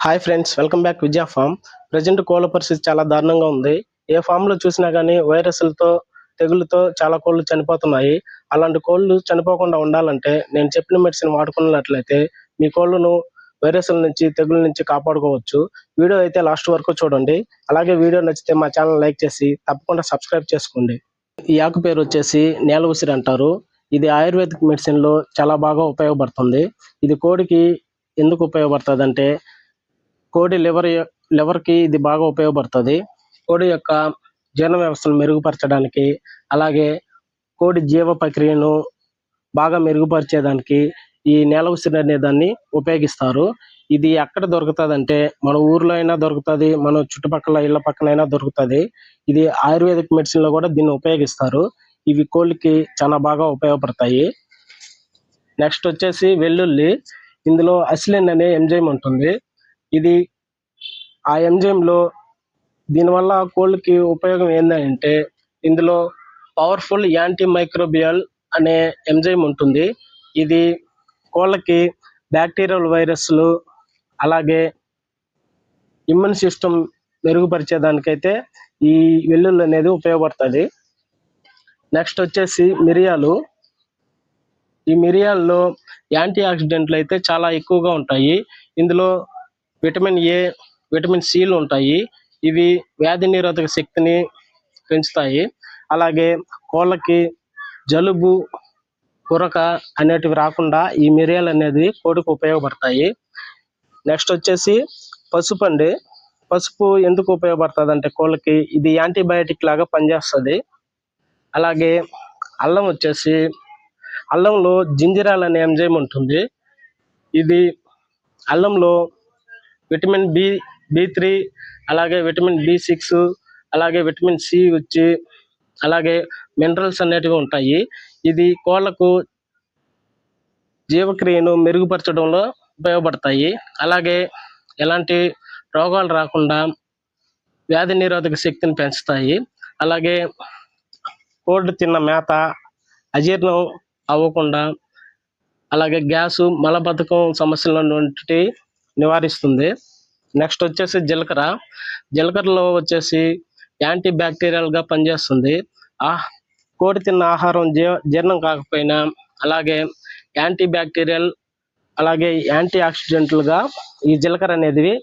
Hi friends welcome back Vijaya farm present కోళ్ళ పరిస్థితి చాలా దారుణంగా ఉంది. ఏ ఫామ్లో చూసినా కానీ వైరస్లతో తెగులతో చాలా కోళ్ళు చనిపోతున్నాయి. అలాంటి కోళ్ళు చనిపోకుండా ఉండాలంటే నేను చెప్పిన మెడిసిన్ వాడుకున్నట్లయితే మీ కోళ్ళను వైరస్ల నుంచి తెగుల నుంచి కాపాడుకోవచ్చు. వీడియో అయితే లాస్ట్ వరకు చూడండి. అలాగే వీడియో నచ్చితే మా ఛానల్ లైక్ చేసి తప్పకుండా సబ్స్క్రైబ్ చేసుకోండి. ఈ ఆకు పేరు వచ్చేసి నేల ఉసిరి అంటారు. ఇది ఆయుర్వేదిక్ మెడిసిన్లో చాలా బాగా ఉపయోగపడుతుంది. ఇది కోడికి ఎందుకు ఉపయోగపడుతుంది అంటే కోడి లివర్ లివర్కి ఇది బాగా ఉపయోగపడుతుంది. కోడి యొక్క జీర్ణ వ్యవస్థను మెరుగుపరచడానికి అలాగే కోడి జీవ ప్రక్రియను బాగా మెరుగుపరిచేదానికి ఈ నేల ఉసిరి అనే దాన్ని ఉపయోగిస్తారు. ఇది ఎక్కడ దొరుకుతుంది అంటే మన ఊర్లో అయినా దొరుకుతుంది మన చుట్టుపక్కల ఇళ్ళ పక్కన అయినా దొరుకుతుంది. ఇది ఆయుర్వేదిక్ మెడిసిన్లో కూడా దీన్ని ఉపయోగిస్తారు. ఇవి కోళ్ళకి చాలా బాగా ఉపయోగపడతాయి. నెక్స్ట్ వచ్చేసి వెల్లుల్లి. ఇందులో అసిలిన్ అనే ఎంజైమ్ ఉంటుంది. ఇది ఆ ఎంజైమ్లో దీనివల్ల కోళ్ళకి ఉపయోగం ఏంటంటే ఇందులో పవర్ఫుల్ యాంటీ మైక్రోబియల్ అనే ఎంజైమ్ ఉంటుంది. ఇది కోళ్ళకి బ్యాక్టీరియల్ వైరస్లు అలాగే ఇమ్యూన్ సిస్టమ్ మెరుగుపరిచేదానికైతే ఈ వెల్లుల్లి అనేది ఉపయోగపడుతుంది. నెక్స్ట్ వచ్చేసి మిరియాలు. ఈ మిరియాల్లో యాంటీ ఆక్సిడెంట్లు అయితే చాలా ఎక్కువగా ఉంటాయి. ఇందులో విటమిన్ ఏ విటమిన్ సిలు ఉంటాయి. ఇవి వ్యాధి నిరోధక శక్తిని పెంచుతాయి. అలాగే కోళ్ళకి జలుబు కురక అనేటివి రాకుండా ఈ మిరియాలు అనేది కోడికి ఉపయోగపడతాయి. నెక్స్ట్ వచ్చేసి పసుపు అండి. పసుపు ఎందుకు ఉపయోగపడుతుంది అంటే కోళ్ళకి ఇది యాంటీబయాటిక్ లాగా పనిచేస్తుంది. అలాగే అల్లం వచ్చేసి అల్లంలో జింజరాల్ అనే ఎంజైమ్ ఉంటుంది. ఇది అల్లంలో విటమిన్ బి బి త్రీ అలాగే విటమిన్ బి సిక్స్ అలాగే విటమిన్ సి వచ్చి అలాగే మినరల్స్ అనేటివి ఉంటాయి. ఇది కోళ్ళకు జీవక్రియను మెరుగుపరచడంలో ఉపయోగపడతాయి. అలాగే ఎలాంటి రోగాలు రాకుండా వ్యాధి నిరోధక శక్తిని పెంచుతాయి. అలాగే కోడి తిన్న మేత అజీర్ణం అవ్వకుండా అలాగే గ్యాసు మలబద్ధకం సమస్యల నుండి నివారిస్తుంది. నెక్స్ట్ వచ్చేసి జీలకర్ర. జీలకర్రలో వచ్చేసి యాంటీ బ్యాక్టీరియల్గా పనిచేస్తుంది. ఆ కోడి తిన్న ఆహారం జీ- జీర్ణం కాకపోయినా అలాగే యాంటీ బ్యాక్టీరియల్ అలాగే యాంటీ ఆక్సిడెంట్లుగా ఈ జీలకర్ర అనేది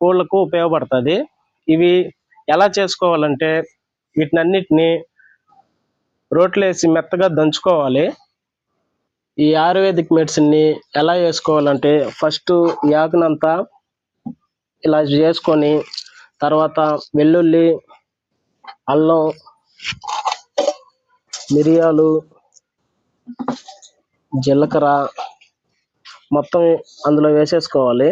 కోళ్ళకు ఉపయోగపడుతుంది. ఇవి ఎలా చేసుకోవాలంటే వీటినన్నిటినీ రోట్లేసి మెత్తగా దంచుకోవాలి. ఈ ఆయుర్వేదిక్ మెడిసిన్ని ఎలా వేసుకోవాలంటే ఫస్ట్ ఈ ఇలా చేసుకొని తర్వాత వెల్లుల్లి అల్లం మిరియాలు జీలకర్ర మొత్తం అందులో వేసేసుకోవాలి.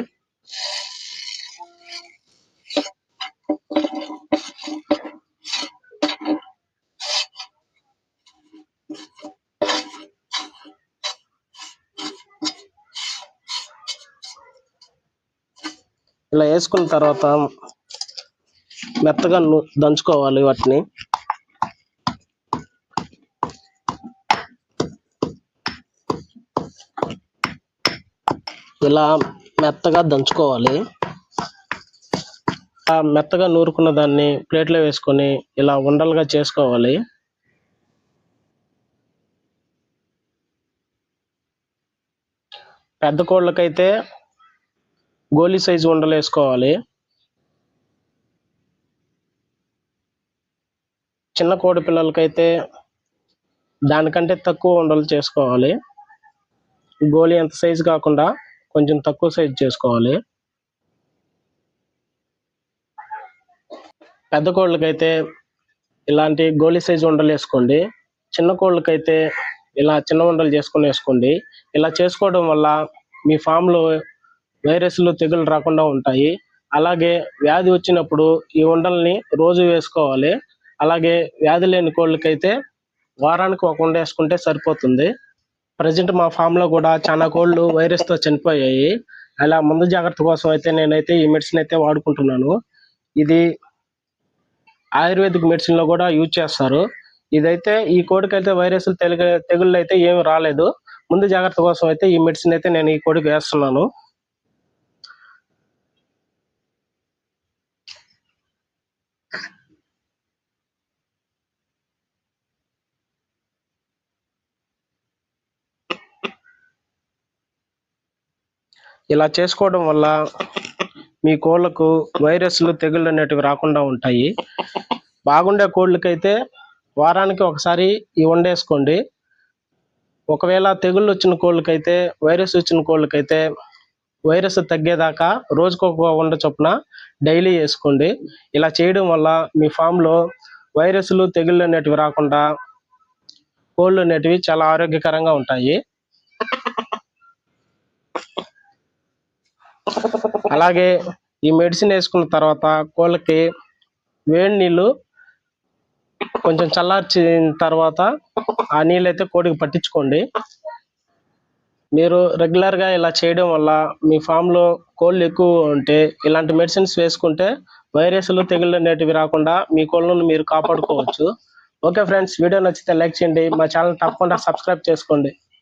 ఇలా వేసుకున్న తర్వాత మెత్తగా దంచుకోవాలి వాటిని. ఇలా మెత్తగా దంచుకోవాలి. ఆ మెత్తగా నూరుకున్న దాన్ని ప్లేట్లో వేసుకొని ఇలా ఉండలుగా చేసుకోవాలి. పెద్ద కోళ్ళకైతే గోలీ సైజు ఉండలు వేసుకోవాలి. చిన్న కోడి పిల్లలకైతే దానికంటే తక్కువ ఉండలు చేసుకోవాలి. గోలీ ఎంత సైజు కాకుండా కొంచెం తక్కువ సైజు చేసుకోవాలి. పెద్ద కోళ్ళకైతే ఇలాంటి గోళీ సైజు ఉండలు వేసుకోండి. చిన్న కోళ్ళకైతే ఇలా చిన్న ఉండలు చేసుకొని వేసుకోండి. ఇలా చేసుకోవడం వల్ల మీ ఫామ్లో లో వైరస్లు తెగులు రాకుండా ఉంటాయి. అలాగే వ్యాధి వచ్చినప్పుడు ఈ ఉండల్ని రోజు వేసుకోవాలి. అలాగే వ్యాధి లేని కోళ్ళకైతే వారానికి ఒక ఉండ వేసుకుంటే సరిపోతుంది. ప్రజెంట్ మా ఫామ్లో కూడా చాలా కోళ్ళు వైరస్తో చనిపోయాయి. అలా ముందు జాగ్రత్త కోసం అయితే నేనైతే ఈ మెడిసిన్ అయితే వాడుకుంటున్నాను. ఇది ఆయుర్వేదిక్ మెడిసిన్లో కూడా యూజ్ చేస్తారు. ఇదైతే ఈ కోడికైతే వైరస్ తెగ తెగుళ్ళు అయితే ఏమి రాలేదు. ముందు జాగ్రత్త కోసం అయితే ఈ మెడిసిన్ అయితే నేను ఈ కోడికి వేస్తున్నాను. ఇలా చేసుకోవడం వల్ల మీ కోళ్ళకు వైరస్లు తెగుళ్ళు అనేటివి రాకుండా ఉంటాయి. బాగుండే కోళ్ళకైతే వారానికి ఒకసారి ఇవి వండేసుకోండి. ఒకవేళ తెగుళ్ళు వచ్చిన కోళ్ళకైతే వైరస్ వచ్చిన కోళ్ళకైతే వైరస్ తగ్గేదాకా రోజుకొక వండ చొప్పున డైలీ వేసుకోండి. ఇలా చేయడం వల్ల మీ ఫామ్లో వైరస్లు తెగుళ్ళు అనేటివి రాకుండా కోళ్ళు అనేటివి చాలా ఆరోగ్యకరంగా ఉంటాయి. అలాగే ఈ మెడిసిన్ వేసుకున్న తర్వాత కోళ్ళకి వేడి నీళ్ళు కొంచెం చల్లార్చిన తర్వాత ఆ నీళ్ళు అయితే కోడికి పట్టించుకోండి. మీరు రెగ్యులర్గా ఇలా చేయడం వల్ల మీ ఫామ్లో కోళ్ళు ఎక్కువ ఉంటే ఇలాంటి మెడిసిన్స్ వేసుకుంటే వైరస్లు తెగుళ్ళు అనేటివి రాకుండా మీ కోళ్ళను మీరు కాపాడుకోవచ్చు. ఓకే ఫ్రెండ్స్ వీడియో నచ్చితే లైక్ చేయండి. మా ఛానల్ తప్పకుండా సబ్స్క్రైబ్ చేసుకోండి.